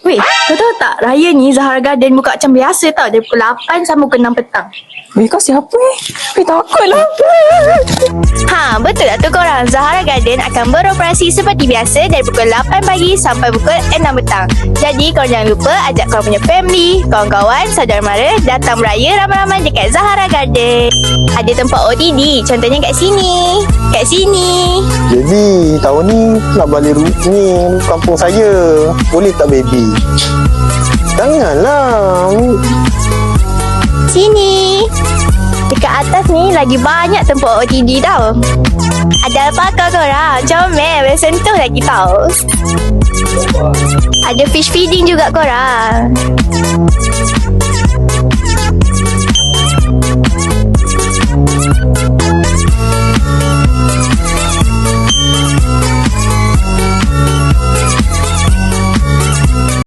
Weh, kau tahu tak? Raya ni Zahara Garden buka macam biasa tau. Dari pukul 8 sampai pukul 6 petang. Weh kau siapa eh? Weh takutlah. Ha, betul tak tu korang? Zahara Garden akan beroperasi seperti biasa dari pukul 8 pagi sampai pukul 6 petang. Jadi korang jangan lupa ajak korang punya family, kawan-kawan, saudara mara datang beraya ramai-ramai dekat Zahara Garden. Ada tempat OTD, contohnya kat sini. Kat sini. Baby, tahun ni nak balik ru- ni kampung saya. Boleh tak baby? Janganlah. Sini. Dekat atas ni lagi banyak tempat OTD tau. Ada alpaka korang. Comel. Boleh sentuh lagi tau. Ada fish feeding juga korang.